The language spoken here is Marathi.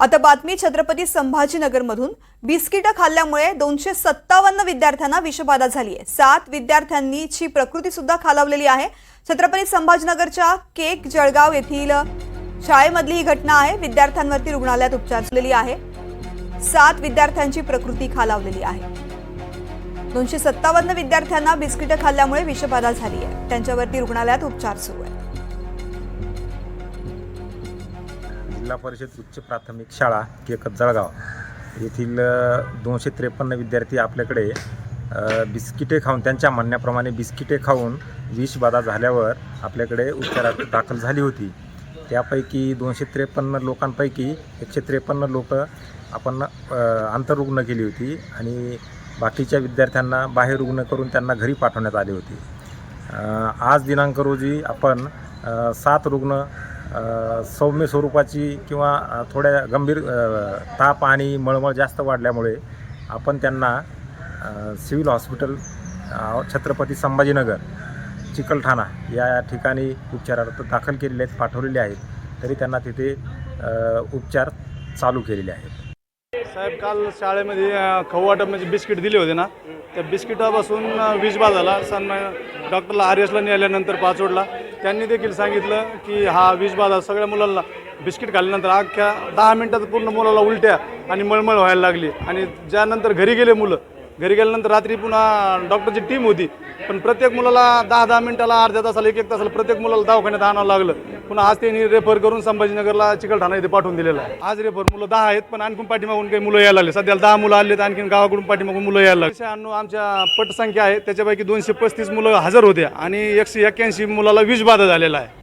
आता बातमी छत्रपती संभाजीनगरमधून. बिस्किटं खाल्ल्यामुळे दोनशे सत्तावन्न विद्यार्थ्यांना विषबाधा झाली आहे. सात विद्यार्थ्यांनीची प्रकृती सुद्धा खालावलेली आहे. छत्रपती संभाजीनगरच्या केक जळगाव येथील शाळेमधली ही घटना आहे. विद्यार्थ्यांवरती रुग्णालयात उपचार झालेली आहे. सात विद्यार्थ्यांची प्रकृती खालावलेली आहे. दोनशे सत्तावन्न विद्यार्थ्यांना बिस्किटं खाल्ल्यामुळे विषबाधा झाली आहे. त्यांच्यावरती रुग्णालयात उपचार सुरू आहे जिल्हा परिषद उच्च प्राथमिक शाळा केकत जळगाव. येथील दोनशे त्रेपन्न विद्यार्थी आपल्याकडे बिस्किटे खाऊन त्यांच्या म्हणण्याप्रमाणे बिस्किटे खाऊन विषबाधा झाल्यावर आपल्याकडे उपचारात दाखल झाली होती. त्यापैकी दोनशे त्रेपन्न लोकांपैकी एकशे त्रेपन्न लोक आपण आंतररुग्ण केली होती आणि बाकीच्या विद्यार्थ्यांना बाहेर रुग्ण करून त्यांना घरी पाठवण्यात आले होते. आज दिनांक रोजी आपण सात रुग्ण सौम्य स्वरूपाची किंवा थोड्या गंभीर ताप आणि मळमळ जास्त वाढल्यामुळे आपण त्यांना सिव्हिल हॉस्पिटल छत्रपती संभाजीनगर चिकलठाणा या ठिकाणी उपचारार्थ दाखल केलेले आहेत पाठवलेले आहेत. तरी त्यांना तिथे उपचार चालू केलेले आहेत. साहेब काल शाळेमध्ये अ, म्हणजे बिस्किट दिले होते ना? त्या बिस्किटापासून विजबा विषबाधा झाला सन्मान डॉक्टरला आर एसला नेल्यानंतर पाचोडला. त्यांनी देखील सांगितलं की हा विषबाधा सगळ्या मुलांना बिस्किट खाल्ल्यानंतर अख्ख्या दहा मिनिटात पूर्ण मुलाला उलट्या आणि मळमळ व्हायला लागली. आणि ज्यानंतर घरी गेले मुलं घरी गेल्यानंतर रात्री पुन्हा डॉक्टरची टीम होती. पण प्रत्येक मुलाला दहा दहा मिनिटाला अर्ध्या तासाला एक एक तासाला प्रत्येक मुलाला दवाखान्यात आणावं लागलं. पुन्हा आज त्यांनी रेफर करून संभाजीनगरला चिकलठाणा इथे पाठवून दिलेलं आहे. आज रेफर मुलं दहा आहेत पण आणखीन पाठीमागून काही मुलं यायला लागले. सध्याला दहा मुलं आले आणखीन गावाकडून पाठीमागून मुलं यायला लागले. अण्णव आमच्या पटसंख्या आहे त्याच्यापैकी दोनशे पस्तीस मुलं हजर होते आणि एकशे एक्क्याऐंशी मुलाला विषबाधा झालेला आहे.